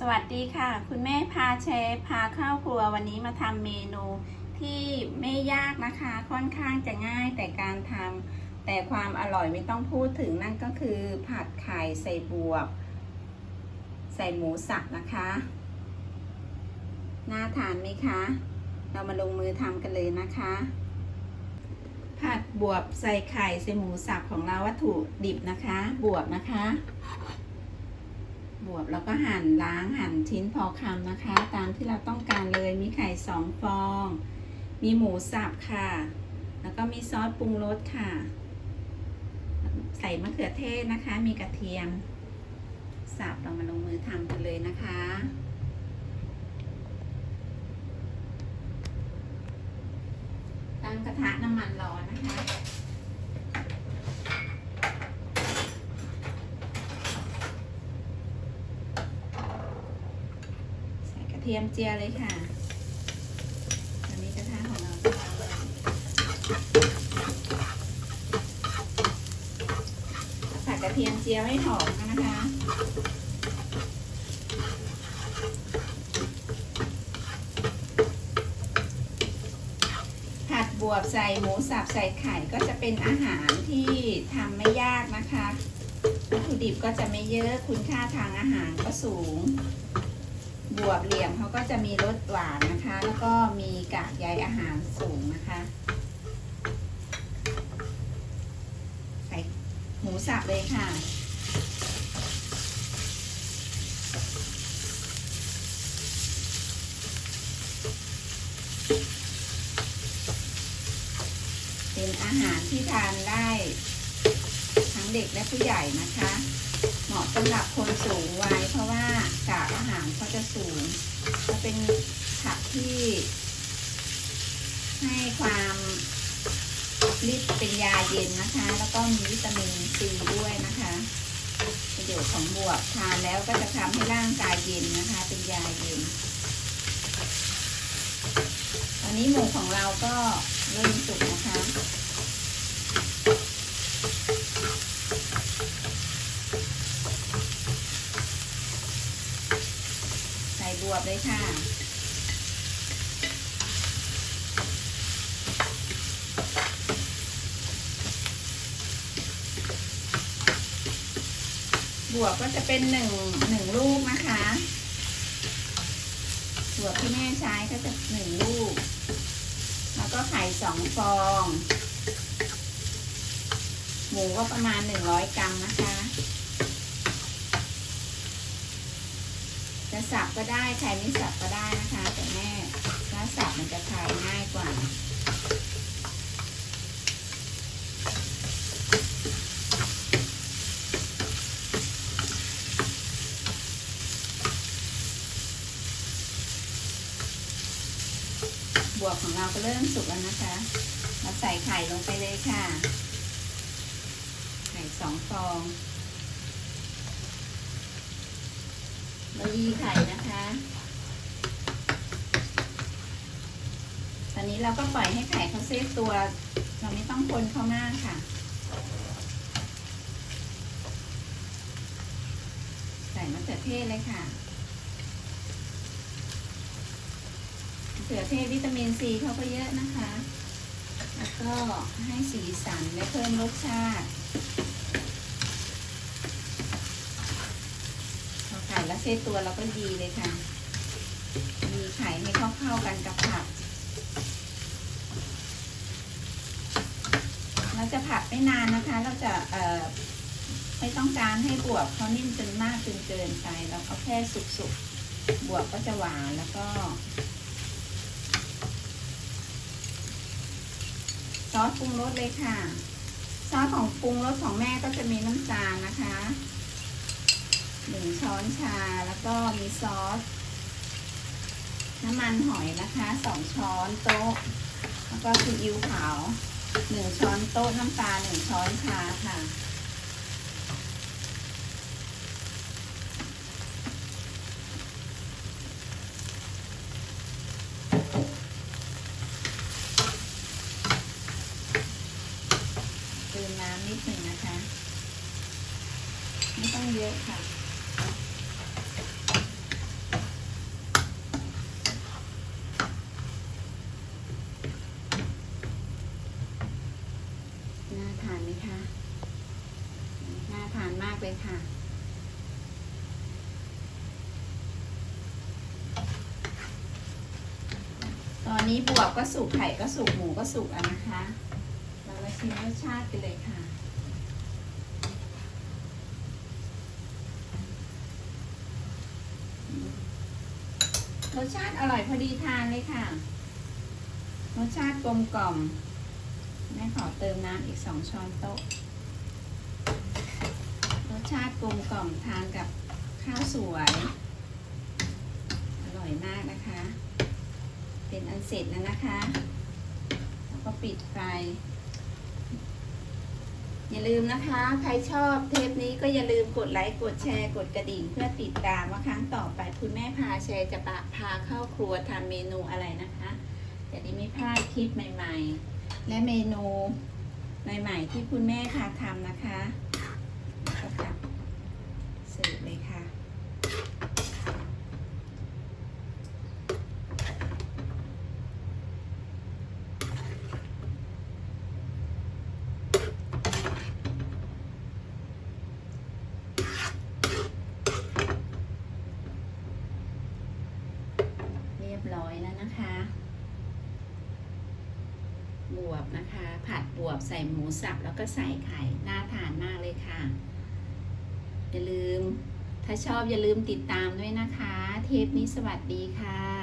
สวัสดีค่ะ คุณแม่พาเชฟพาเข้าครัววันนี้มาทำเมนูที่ไม่ยากนะคะค่อนข้างจะง่ายแต่การทำแต่ความอร่อยไม่ต้องพูดถึงนั่นก็คือ ผัดไข่ใส่บวบ ใส่หมูสับนะคะ น่าทานไหมคะ เรามาลงมือทำกันเลยนะคะ ผัดบวบใส่ไข่ใส่หมูสับของเราวัตถุดิบนะคะ บวบนะคะ บวบแล้วก็หั่นล้างหั่นชิ้นพอคำนะคะ ตามที่เราต้องการเลยมีไข่สองฟอง มีหมูสับค่ะ แล้วก็มีซอสปรุงรสค่ะ ใส่มะเขือเทศนะคะ มีกระเทียมสับเรามาลงมือทำกันเลยนะคะตั้งกระทะน้ำมันร้อนนะคะ ใส่กระ เทียมเจียเลยค่ะตอนนี้กระทะของเราผัดกระเทียมเจียให้หอมนะคะผัดบวบใส่หมูสับใส่ไข่ก็จะเป็นอาหารที่ทำไม่ยากนะคะวัตถุดิบก็จะไม่เยอะคุณค่าทางอาหารก็สูง บวบเหลี่ยมเขาก็จะมีรสหวานนะคะ แล้วก็มีกากใยอาหารสูงนะคะ ใส่หมูสับเลยค่ะเป็นอาหารที่ทานได้ ทั้งเด็กและผู้ใหญ่นะคะ มาะสำหรับคนสูงวัยเพราะว่ากากอาหารเขาจะสูงจะเป็นผักที่ ให้ความฤทธิ์เป็นยาเย็นนะคะ แล้วก็มีวิตามินซีด้วยนะคะ ประโยชน์ของบวบทานแล้วก็จะทำให้ร่างกายเย็นนะคะ เป็นยาเย็นตอนนี้หมูของเราก็เริ่มสุกนะคะ ใส่บวบ เลยค่ะ บวบก็จะเป็นหนึ่งหนึ่งลูกนะคะบวบที่แม่ใช้ก็จะหนึ่งลูก แล้วก็ไข่สองฟอง หมูก็ประมาณหนึ่งร้อยกรัมนะคะ จะสับก็ได้ใครไม่สับก็ได้นะคะ แต่แม่ถ้าสับมันจะทายง่ายกว่าบวกของเราก็เริ่มสุกแล้วนะคะ เราใส่ไข่ลงไปเลยค่ะ ไข่สองฟอง เรายีไข่นะคะ ตอนนี้เราก็ปล่อยให้ไข่เขาเซฟตัว เราไม่ต้องคนเขามากค่ะ ใส่มะเขือเทศเลยค่ะมะเขือเทศวิตามินซีเขาก็เยอะนะคะ แล้วก็ให้สีสันและเพิ่มรสชาติ พอไข่ แล้วเซตตัวเราก็ยีเลยค่ะยีไข่ให้เข้าเข้าๆกันกับผักเราจะผัดไม่นานนะคะ เราจะเอ่อไม่ต้องการให้บวบเขานิ่มจนมากจนเกินไปเราเอาแค่สุกๆ บวบก็จะหวานแล้วก็ ซอสปรุงรสเลยค่ะ ซอสของปรุงรสของแม่ก็จะมีน้ำตาลนะคะ หนึ่งช้อนชาแล้วก็มีซอส น้ำมันหอยนะคะสองช้อนโต๊ะ แล้วก็ซีอิ๊วขาวหนึ่งช้อนโต๊ะน้ำตาลหนึ่งช้อนชาค่ะเติมน้ำนิดหนึ่งนะคะ ไม่ต้องเยอะค่ะ น่าทานไหมคะ น่าทานมากเลยค่ะ ตอนนี้บวบก็สุกไข่ก็สุกหมูก็สุกอะนะคะ เรามาชิมรสชาติกันเลยค่ะรสชาติอร่อยพอดีทานเลยค่ะ รสชาติกลมกล่อม แม่ขอเติมน้ำอีกสองช้อนโต๊ะ รสชาติกลมกล่อมทานกับข้าวสวย อร่อยมากนะคะ เป็นอันเสร็จแล้วนะคะ แล้วก็ปิดไฟ อย่าลืมนะคะ ใครชอบเทปนี้ก็อย่าลืมกดไลค์ กดแชร์ กดกระดิ่ง เพื่อติดตามว่าครั้งต่อไปคุณแม่พาแชร์จะปะพาเข้าครัวทำเมนูอะไรนะคะ จะได้ไม่พลาดคลิปใหม่ ๆ และเมนูใหม่ๆที่คุณแม่ค่ะทำนะคะก็ค่ะเสิร์ฟเลยค่ะ เรียบร้อยแล้วนะคะ บวบนะคะ ผัดบวบใส่หมูสับแล้วก็ใส่ไข่น่าทานมากเลยค่ะ อย่าลืม ถ้าชอบอย่าลืมติดตามด้วยนะคะ เทปนี้สวัสดีค่ะ